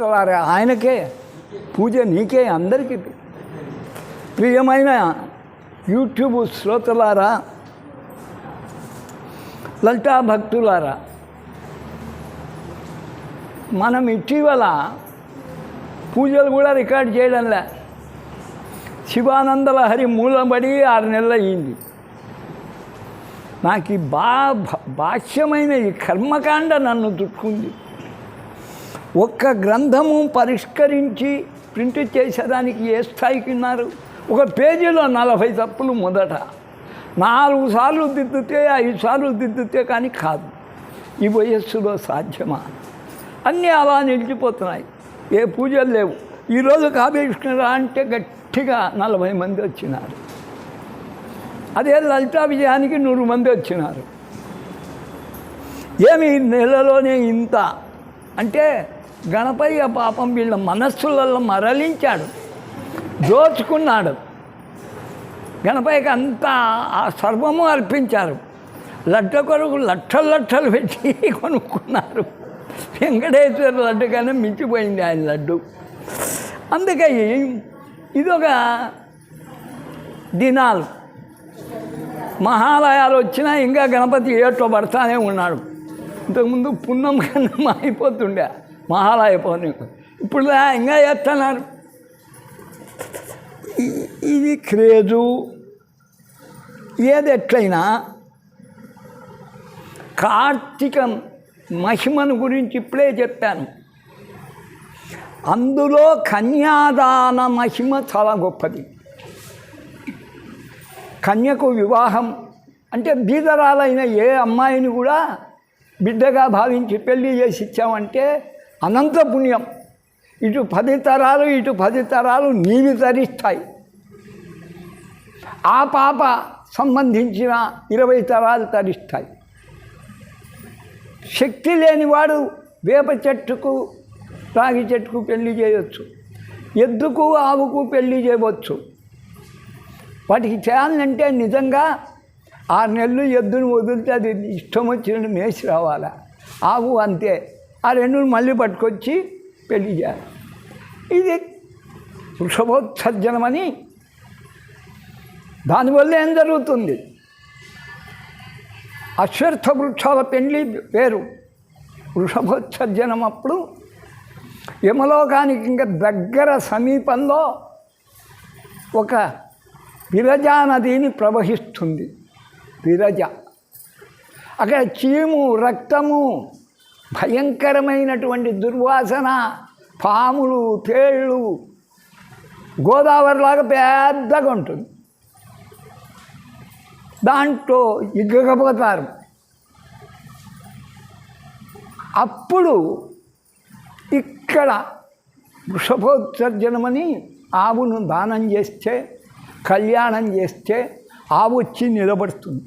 ఆయనకే పూజ నీకే అందరికీ. ప్రియమైన యూట్యూబ్ శ్రోతలారా లలితా భక్తులారా మనం ఇటీవల పూజలు కూడా రికార్డ్ చేయడంలే. శివానందల హరి మూలబడి ఆరు నెలలు అయ్యింది నాకు ఈ బా భాష్యమైన ఈ కర్మకాండ నన్ను చుట్టుకుంది ఒక్క గ్రంథము పరిష్కరించి ప్రింట్ చేసేదానికి ఏ స్థాయికి ఉన్నారు? ఒక పేజీలో నలభై తప్పులు మొదట. నాలుగు సార్లు దిద్దుతే ఐదు సార్లు దిద్దుతే కానీ కాదు. ఈ వయస్సులో సాధ్యమా? అన్నీ అలా నిలిచిపోతున్నాయి. ఏ పూజలు లేవు. ఈరోజు కాబేష్ణురా అంటే గట్టిగా నలభై మంది వచ్చినారు. అదే లలితా విజయానికి నూరు మంది వచ్చినారు. ఏమి నెలలోనే ఇంత? అంటే గణపయ్య పాపం వీళ్ళ మనస్సులలో మరలించాడు దోచుకున్నాడు. గణపయ్యకి అంతా ఆ సర్వము అర్పించారు. లడ్డ కొరకు లక్షలు లక్షలు పెట్టి కొనుక్కున్నారు. వెంకటేశ్వర లడ్డు కన్నా మించిపోయింది ఆయన లడ్డు. అందుకని ఇదొక దినాలు. మహాలయాలు వచ్చినా ఇంకా గణపతి ఏటో పడతానే ఉన్నాడు. ఇంతకుముందు పుణ్యం కన్నా అయిపోతుండే మహాలయ ఇప్పుడు ఇంకా చేస్తున్నారు ఇది క్రేజు. ఏది ఎట్లయినా కార్తీకం మహిమను గురించి ఇప్పుడే చెప్పాను. అందులో కన్యాదాన మహిమ చాలా గొప్పది. కన్యకు వివాహం అంటే బీదరాలైన ఏ అమ్మాయిని కూడా బిడ్డగా భావించి పెళ్ళి చేసి ఇచ్చామంటే అనంత పుణ్యం. ఇటు పది తరాలు ఇటు పది తరాలు నీవి తరిస్తాయి ఆ పాప సంబంధించిన ఇరవై తరాలు తరిస్తాయి శక్తి లేనివాడు వేప చెట్టుకు రాగి చెట్టుకు పెళ్ళి చేయవచ్చు ఎద్దుకు ఆవుకు పెళ్ళి చేయవచ్చు. వాటికి చేయాలంటే నిజంగా ఆరు నెలలు ఎద్దును వదిలితే అది ఇష్టం వచ్చినట్టు మేసి రావాలా? ఆవు అంతే. ఆ రెండు మళ్ళీ పట్టుకొచ్చి పెళ్ళి చేయాలి. ఇది వృషభోత్సర్జనమని దానివల్ల ఏం జరుగుతుంది? అశ్వర్థ వృక్షాల పెండ్లి వేరు. వృషభోత్సర్జనం అప్పుడు యమలోకానికి ఇంకా దగ్గర సమీపంలో ఒక విరజా నదిని ప్రవహిస్తుంది. విరజ. అక్కడ చీము రక్తము భయంకరమైనటువంటి దుర్వాసన పాములు తేళ్ళు గోదావరిలాగా పెద్దగా ఉంటుంది. దాంట్లో ఇగ్గకపోతారు. అప్పుడు ఇక్కడ వృషభోత్సర్జనమని ఆవును దానం చేస్తే కళ్యాణం చేస్తే ఆవు వచ్చి నిలబడుతుంది.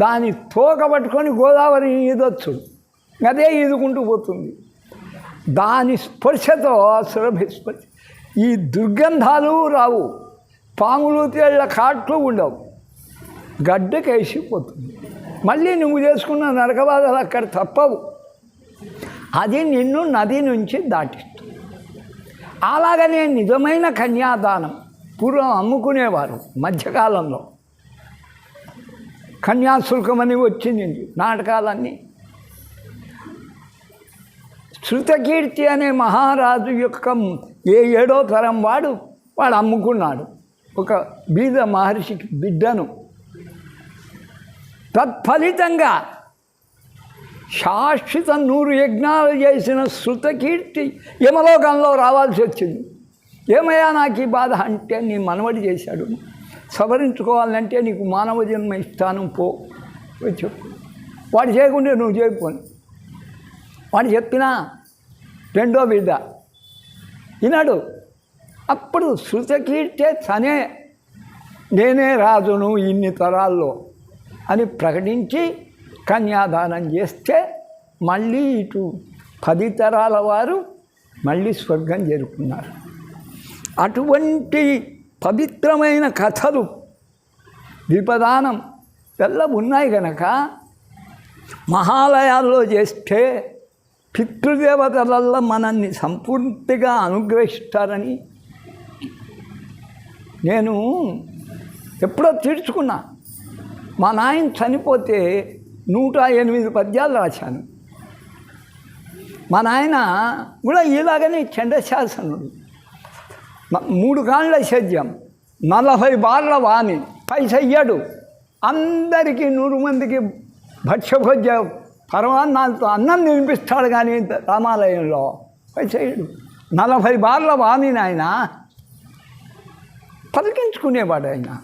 దాని తోక పట్టుకొని గోదావరి ఈదొచ్చు అదే ఈదుకుంటూ పోతుంది. దాని స్పర్శతో సురభి స్పర్శ ఈ దుర్గంధాలు రావు. పాములు తేళ్ళ కాట్లు ఉండవు. గడ్డకేసిపోతుంది మళ్ళీ నువ్వు చేసుకున్న నరకబాధలు అక్కడ తప్పవు. అది నిన్ను నది నుంచి దాటిస్తుంది. అలాగనే నిజమైన కన్యాదానం పూర్వం అమ్ముకునేవారు మధ్యకాలంలో. కన్యాశుల్కం అని వచ్చింది నాటకాలన్నీ. శృతకీర్తి అనే మహారాజు యొక్క ఏ ఏడో తరం వాడు వాడు అమ్ముకున్నాడు. ఒక బీద మహర్షికి బిడ్డను. తత్ఫలితంగా శాశ్వత నూరు యజ్ఞాలు చేసిన శృతకీర్తి యమలోకంలో రావాల్సి వచ్చింది. ఏమయ్యా నాకు ఈ బాధ అంటే నీ మనవడి చేశాడు. సవరించుకోవాలంటే నీకు మానవ జన్మ ఇస్తాను పో చెప్పు. వాడు చేయకుండా నువ్వు చేయకపోను వాడు చెప్పిన రెండో బిడ్డ ఈనాడు అప్పుడు శృతకీర్తే తనే నేనే రాజును ఇన్ని తరాల్లో అని ప్రకటించి కన్యాదానం చేస్తే మళ్ళీ ఇటు పది తరాల వారు మళ్ళీ స్వర్గం చేరుకున్నారు. అటువంటి పవిత్రమైన కథలు ద్విపదానం ఎల్ల ఉన్నాయి కనుక మహాలయాల్లో చేస్తే పితృదేవతలల్లో మనల్ని సంపూర్తిగా అనుగ్రహిస్తారని నేను ఎప్పుడో తీర్చుకున్నా. మా నాయన చనిపోతే నూట ఎనిమిది పద్యాలు రాశాను. మా నాయన కూడా ఇలాగనే చండశాసనుడు. మూడు కాళ్ళ సేద్యం నలభై బార్ల వాణి పైసయ్యాడు. అందరికీ నూరు మందికి భక్ష్యభోజ్య పరమాన్నాలతో అన్నం తినిపిస్తాడు కానీ రామాలయంలో. చేయడు. నలభై బార్ల వాణి నాయన. పలికించుకునేవాడు ఆయన.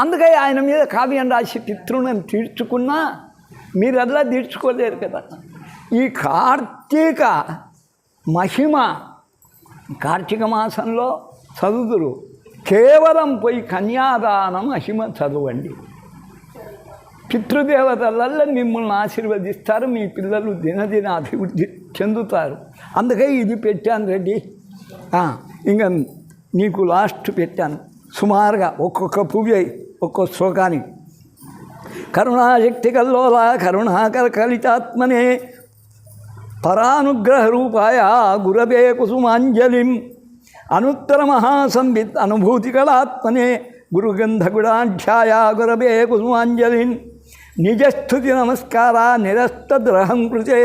అందుకే ఆయన మీద కావ్యం రాసి పితృలను తీర్చుకున్నా మీరల్లా తీర్చుకోలేరు కదా. ఈ కార్తీక మహిమ కార్తీక మాసంలో చదువుతురు కేవలం పోయి కన్యాదానం మహిమ చదవండి. పితృదేవతలల్ల మిమ్మల్ని ఆశీర్వదిస్తారు మీ పిల్లలు దినదిన అభివృద్ధి చెందుతారు. అందుకే ఇది పెట్టాను రెడ్డి. ఇంకా నీకు లాస్ట్ పెట్టాను. సుమారుగా ఒక్కొక్క పువ్వు ఒక్కొక్క శ్లోకానికి. కరుణాశక్తి కల్లోలా కరుణాకర కలితాత్మనే పరానుగ్రహ రూపాయ గురవే కుసుమాంజలిం. అనుత్తర మహాసంవిత్ అనుభూతి కళాత్మనే గురుగంధగుడాఢ్యాయ గురవే కుసుమాంజలిన్ నిజస్థుతి నమస్కార నిరస్తద్రహం కృతే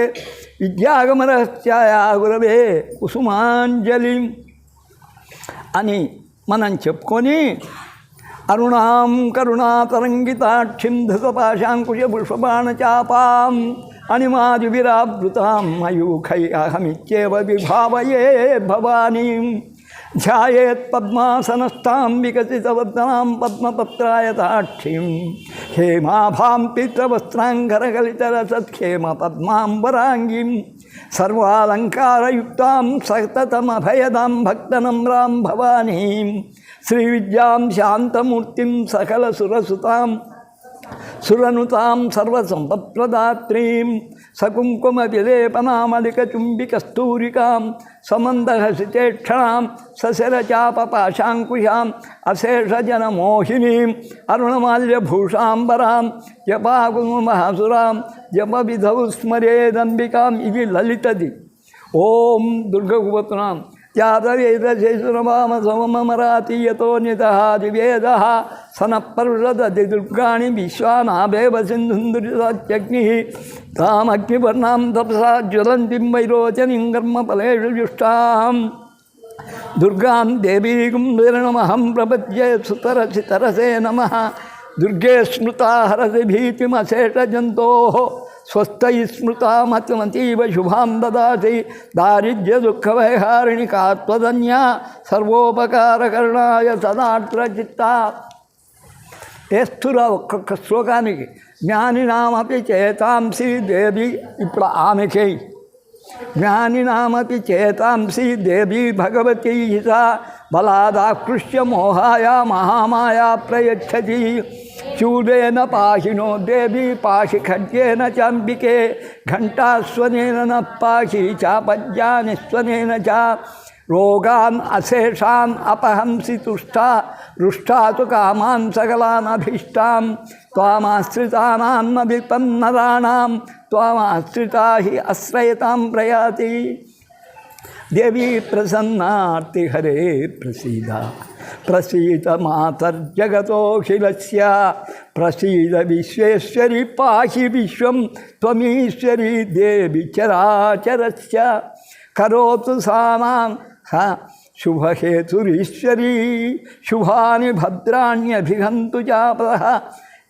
విద్యాగమరహస్యాయ గురవే కుసుమాంజలిం అని మనం చెప్పుకొని అరుణాం కరుణాతరంగితాక్షిం ధృతపాశాంకుశ పుష్పబాణచాపాం అణిమాదివిరావృతాం మయూఖై అహమిత్యేవ విభావయే భవానీ। ध्यायेत् पद्मासनस्थां विकसितवदनां पद्मपत्राय साक्षीं हेमाभां पितवस्त्राङ्गरकलितरसत्खेम पद्मां वराङ्गीं सर्वालङ्कारयुक्तां सततमभयदां भक्तनम्रां भवानीं श्रीविद्यां शान्तमूर्तिं सकलसुरसुतां, सुरनुतां सर्वसम्पत्प्रदात्रीं सकुङ्कुमविलेपनामलिकचुम्बिकस्तूरिकां समंदर सिचेक्षणाम सशरचाप पाशांकुशाम अशेषजन मोहिनीम अरुणमाल्यभूषांबराम जपाकुमहासुराम जप विधौ स्मरेदंबिकाम इति ललित ओम दुर्गुपतनाम यातवेदशेषुरमामसममरातीयतोऽन्यतः द्विवेदः सनःपर्षदधिदुर्गाणि विश्वानाभेव सिन्धुन्दुरितात्यग्निः तामग्निपर्णां तपसा वैरोचनी कर्म कर्मफलेषु दुर्गा देवी देवीं शरणमहं प्रपद्ये सुतरसि तरसे दुर्गे स्मृता हरसी भीतिमशेषजन्तोः। స్వస్థై స్మృతామతిమతీవ శుభాం దదాసి దారిద్ర్య దుఃఖవైహారిణి కాత్వదన్య సర్వోపకారకరణాయ సదాత్ర చిత్త వేస్తురా ఒక్కొక్క శ్లోకానికి జ్ఞానినామపి చేతాంసి దేవి ఇప్పుడు ఆమెకే జ్ఞానినామపి చేతాంసి దేవి భగవతి సా బలాదాకృష్య మోహాయ మహామాయా ప్రయచ్చతి चूडेन पाशिनो देवी पाशि खड्गेन चाम्बिके, घण्टास्वनेन न पाशि चापज्ञानिस्वनेन च। रोगान अशेषा अपहंसी तुष्टा, रुष्टा तो काम सकलानभीष्टां त्वामाश्रितानामभिपन्नराणां त्वामाश्रिता हि आश्रयतां प्रयाति। देवी प्रसन्ना हरे प्रसीदा। प्रसीद प्रसीदमातर्जगतोऽखिलस्य प्रसीद विश्वेश्वरी पाही विश्वं त्वमीश्वरी देवी चराचरस्य करोतु सा माँ हा, शुभहेतुरीश्वरी, शुभानि भद्राण्यभिघन्तु जापदः।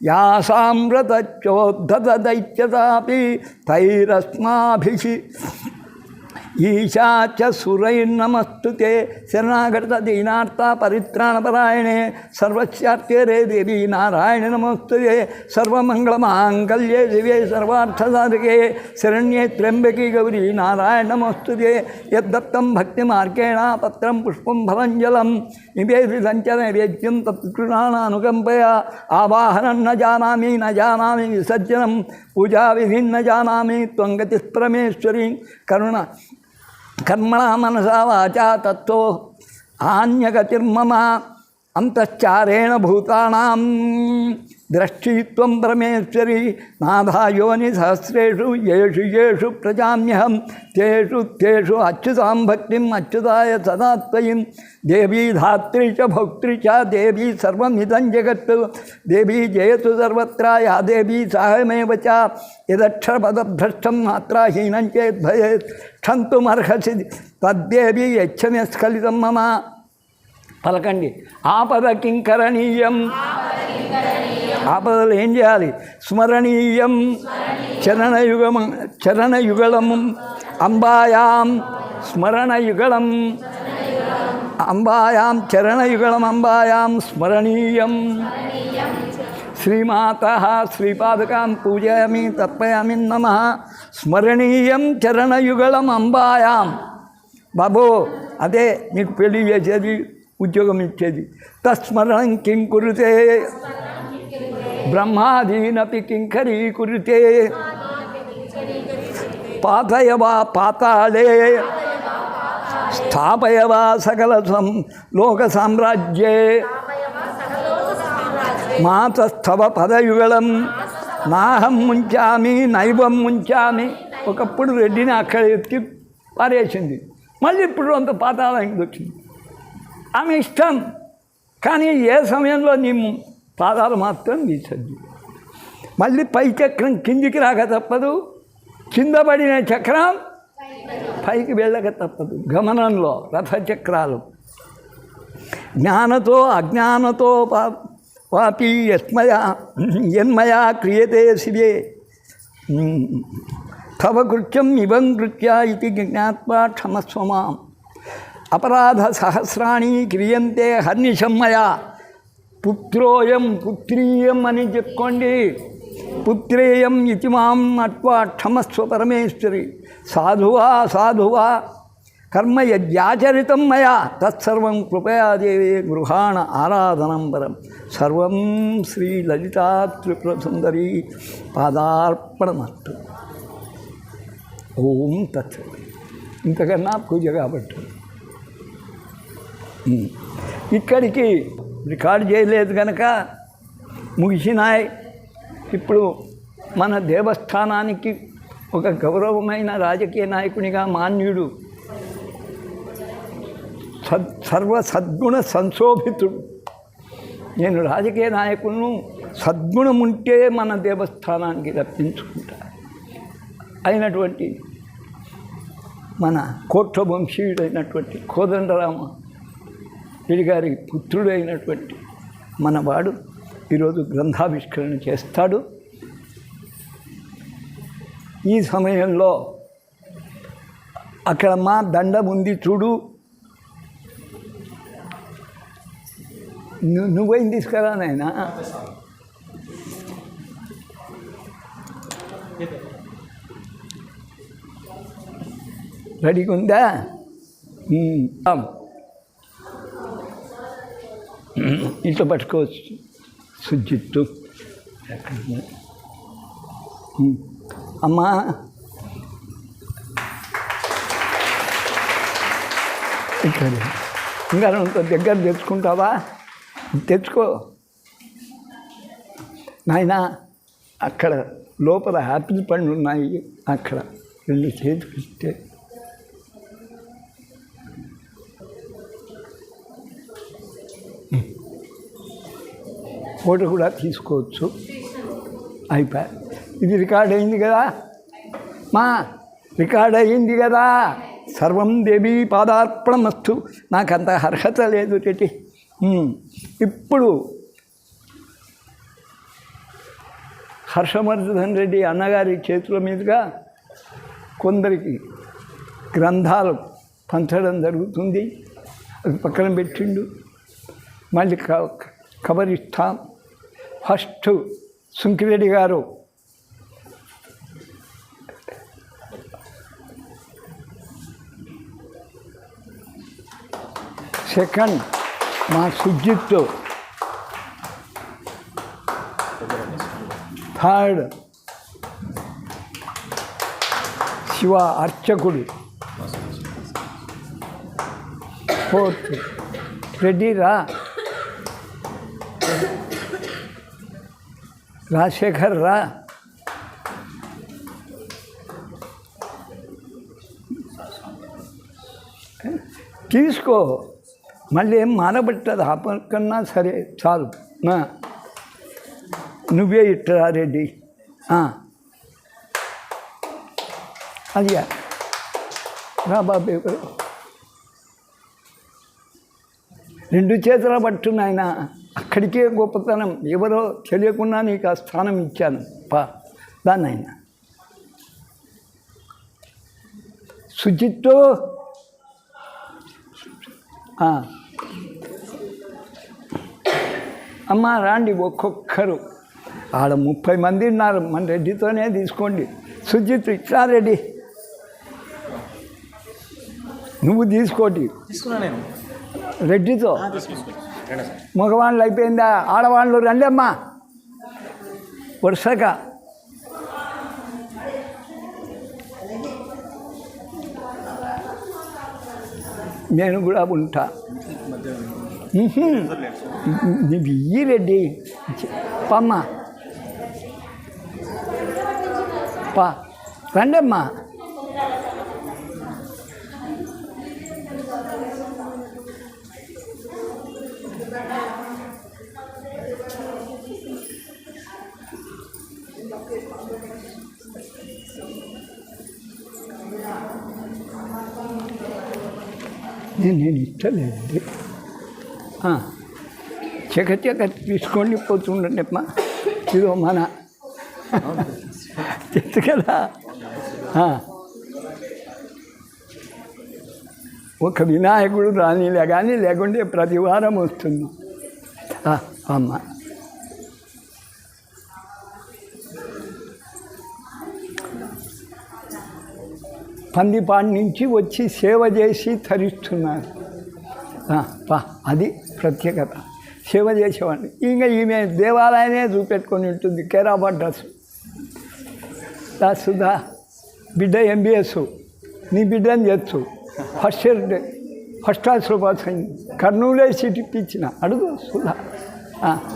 यासां व्रतच्चोद्धत दैत्यतापि तैरस्माभिः ఈశాచ ఈశా చ సురైర్నమస్తుతే శరణాగత దీనార్థ పరిత్రాణపరాయణే సర్వస్యార్తే దేవి నారాయణ నమస్తుతే సర్వమంగళమాంగళ్యే దివే సర్వార్థసాధకే శరణ్యే త్ర్యంబకి గౌరీ నారాయణ నమస్తుతే యద్దత్తం భక్తిమార్గేణ పత్రం పుష్పం ఫలంజలం నివేదితంచ నైవేద్యం తత్కృణానుకంపయ ఆవాహనం న జానామి న జానామి విసర్జనం పూజా విధిం జానామి త్వంగతి పరమేశ్వరి కరుణ కర్మణ మనసా వాచా తత్తో ఆన్యగతిర్మమ అంతశ్చారేణ భూతానాం द्रष्टित्वं परमेश्वरी। नाधा योनि येषु येषु प्रजा्य तेषु तेषु अच्युतां भक्तिम्, अच्युताय सदा देवी धात्री च भोक्त्री च, देवी सर्वमिदं जगत् देवी जयतु सर्वत्र या देवी साहमेव च। यदक्षरपदभ्रष्टं मात्राहीनं चेद्भयेत् क्षन्तुमर्हसि तद्देवी यच्छमे स्खलितं मम। पलकण्डि आपद किं करणीयम्? ఆపదలు ఏం చేయాలి స్మరణీయం. చరణయుగం చరణయుగళం. అంబాయాం. స్మరణయుగళం. అంబాయాం చరణయుగళం అంబాయాం. స్మరణీయం. శ్రీమాత శ్రీపాదకాం పూజయామి తర్పయామి నమ. స్మరణీయం చరణయుగళం అంబాయాం. బాబు అదే మీకు పెళ్ళి చేసేది ఉద్యోగం ఇచ్చేది. తస్మరణం కిం కురుతే? బ్రహ్మాదీనపి కింకరీ కురితే. పాతయవా పాతాళే. స్థాపయవా సకల సం లోక సామ్రాజ్యే. మాతస్థవ పదయుగళం. నాహం ముంచామి నైవం ముంచామి. ఒకప్పుడు రెడ్డిని అక్కడ ఎత్తి పారేసింది. మళ్ళీ ఇప్పుడు అంత పాతాళానికి వచ్చింది. ఆమె ఇష్టం కానీ ఏ సమయంలో నీ పాదాలు మాత్రం తీసద్దు మళ్ళీ పై చక్రం కిందికి రాక తప్పదు. కింద పడిన చక్రం పైకి వెళ్ళక తప్పదు. గమనంలో రథచక్రాలు. జ్ఞానతో అజ్ఞానతో పా వాపి యస్మయా యన్మయా క్రియతే శివే. తవ కృత్యం ఇవం కృత్య ఇది జ్ఞాత్వా క్షమస్వమాం అపరాధ సహస్రాణి క్రియంతే హర్నిశమ్మయా పుత్రోయం పుత్రీయం అని చెప్పుకోండి. పుత్రేయం ఇది మాం అట్వా క్షమస్వ పరమేశ్వరి. సాధువా సాధువా కర్మ యజ్ఞాచరితం మయా. తత్సర్వం కృపయాదేవే గృహాణ ఆరాధనం పరం. సర్వం శ్రీ లలితా త్రిపుర సుందరి పాదార్పణమస్తు ఓం తత్. ఇంతకన్నా పూజ కాబట్టి. ఇక్కడికి రికార్డు చేయలేదు కనుక ముగిసినాయి. ఇప్పుడు మన దేవస్థానానికి ఒక గౌరవమైన రాజకీయ నాయకునిగా మాన్యుడు సద్ సర్వ సద్గుణ సంశోభితుడు. నేను రాజకీయ నాయకులను సద్గుణం ఉంటే మన దేవస్థానానికి రప్పించుకుంటా. అయినటువంటి మన కోట్ల వంశీయుడైనటువంటి కోదండరామ వీరి గారి పుత్రుడైనటువంటి మనవాడు ఈరోజు గ్రంథావిష్కరణ చేస్తాడు. ఈ సమయంలో అక్కడ మా దండం ఉంది చూడు. నువ్వేం తీసుకురా నాయన? రెడీగా ఉందా ఇంట్లో పట్టుకోవచ్చు. సుజిత్తు. అమ్మా. ఇక్కడ ఇంకా అంత దగ్గర తెచ్చుకుంటావా? తెచ్చుకో. నాయనా అక్కడ లోపల యాపిల్ పండ్లు ఉన్నాయి. అక్కడ రెండు చేతికి ఇస్తే ఫోటో కూడా తీసుకోవచ్చు. అయిపోయా ఇది రికార్డ్ అయింది కదా? మా రికార్డ్ అయింది కదా? సర్వం దేవీ పాదార్పణమస్తు. నాకు అంత అర్హత లేదు చెటి ఇప్పుడు హర్షవర్ధన్ రెడ్డి అన్నగారి చేతుల మీదుగా కొందరికి గ్రంథాలు పంచడం జరుగుతుంది. అది పక్కన పెట్టిండు. మళ్ళీ క- కవర్ ఇస్తాం ఫస్ట్ సుంకిరెడ్డి గారు. సెకండ్ మా సుజిత్. థర్డ్ శివ అర్చకుడు. ఫోర్త్ రెడ్డి రా రాజశేఖర్ రా. తీసుకో. మళ్ళీ ఏం మానబట్టదు. ఆ సరే చాలు. నువ్వే ఇట్టరా రెడ్డి. అది రా బాబు ఎవరు? రెండు చేతుల పట్టు అక్కడికే గొప్పతనం. ఎవరో తెలియకుండా నీకు ఆ స్థానం ఇచ్చాను. పా దాన్ని ఆయన సుచిత్తు ఆ. అమ్మ రాండి ఒక్కొక్కరు. ఆడ ముప్పై మంది ఉన్నారు. మన రెడ్డితోనే తీసుకోండి. సుజిత్ ఇట్లా రెడ్డి. నువ్వు తీసుకోటి. రెడ్డితో? మగవాళ్ళు అయిపోయిందా ఆడవాళ్ళు రండి అమ్మా వరుసగా నేను కూడా ఉంటా ఉహుం. నువ్వు ఇయ్యి రెడ్డి పమ్మ పా రండమ్మా నేను నేను ఇష్టలేదు చెక పోతుండండి అమ్మా ఇదో మన. తెలుసు కదా. ఒక వినాయకుడు రానిలే కానీ లేకుంటే ప్రతి వారం వస్తున్నాం అమ్మ. పందిపాడి నుంచి వచ్చి సేవ చేసి తరిస్తున్నారు. పా అది ప్రత్యేకత. సేవ చేసేవాడిని. ఇంకా ఈమె దేవాలయమే చూపెట్టుకొని ఉంటుంది కేరాబాద్ డ్రస్ దా సుధా బిడ్డ ఎంబీఎస్ నీ బిడ్డని చేస్తు ఫస్ట్ ఇయర్ ఫస్ట్ క్లాస్లో పాస్ అయింది. కర్నూలే సీట్ ఇప్పించిన. అడుగు సుధా.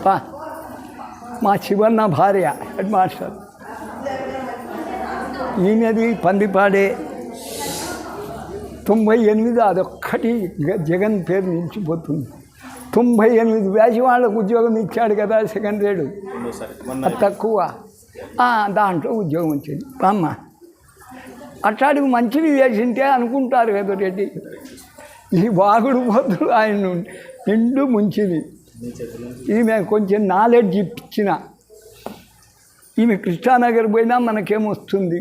పా. మా శివన్న భార్య హెడ్ మాస్టర్. ఈయనది పందిపాడే తొంభై ఎనిమిది అదొక్కటి జగన్ పేరు నిలిచిపోతుంది. తొంభై ఎనిమిది వేసి వాళ్ళకు ఉద్యోగం ఇచ్చాడు కదా సెకండ్ రేడు. రెండోసారి మొన్న అది తక్కువ. దాంట్లో ఉద్యోగం వచ్చింది. అమ్మ అట్లాంటివి మంచివి చేసింటే అనుకుంటారు కదా రెడ్డి. ఈ వాగుడు పొద్దులు ఆయన నిండు ముంచింది ఈమె కొంచెం నాలెడ్జ్ ఇచ్చిన ఈమె కృష్ణానగర్ పోయినా మనకేమొస్తుంది?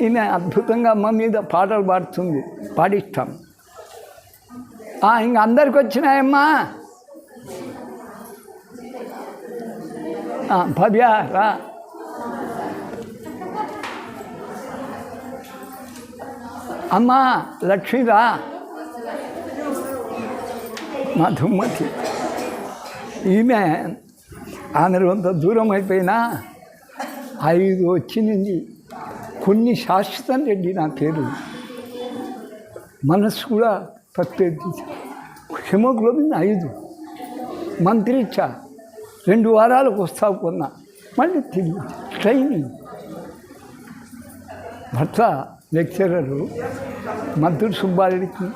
ఈమె అద్భుతంగా అమ్మ మీద పాటలు పాడుతుంది. పాడిస్తాం. ఇంక అందరికి వచ్చినాయమ్మా. భవ్య రా. అమ్మా లక్ష్మిరా మధుమతి ఈమె ఆమె కొంత దూరం అయిపోయినా ఐదు వచ్చింది. కొన్ని శాశ్వతం రెడ్డి నా పేరు. మనసు కూడా ప్రత్యేక హిమోగ్లోబిన్ ఐదు. మంత్రిచ్చా రెండు వారాలకు వస్తావు కొన్నా. మళ్ళీ తిరిగి ట్రైనింగ్. భర్త లెక్చరరు మద్దూరు సుబ్బారెడ్డికి.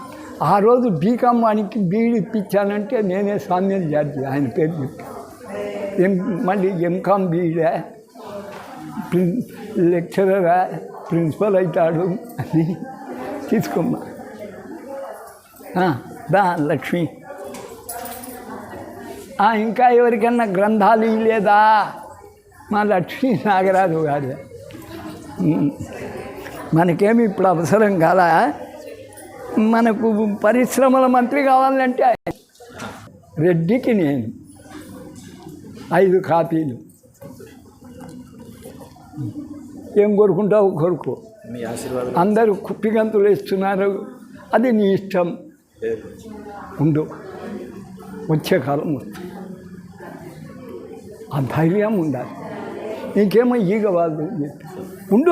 ఆ రోజు బీకామ్ వానికి బీఈడి ఇప్పించానంటే నేనే సామ్యం జార్జి ఆయన పేరు చెప్పి. ఎం మళ్ళీ ఎంకామ్ బీఈడే ప్రిన్ లెక్చరరా ప్రిన్సిపల్ అవుతాడు అని తీసుకోమ్మా. దా లక్ష్మి. ఇంకా ఎవరికన్నా గ్రంథాలు ఇవ్వలేదా మా లక్ష్మీ నాగరాజు గారు. మనకేమి ఇప్పుడు అవసరం కాదా? మనకు పరిశ్రమల మంత్రి కావాలంటే రెడ్డికి నేను ఐదు కాపీలు. ఏం కోరుకుంటావు? కోరుకో. మీ ఆశీర్వాదం. అందరూ కుప్పిగంతులు వేస్తున్నారు. అది నీ ఇష్టం. ఉండు. వచ్చే కాలం వస్తుంది. ఆ ధైర్యం ఉండాలి. నీకేమో ఈగ వాళ్ళు ఉండు.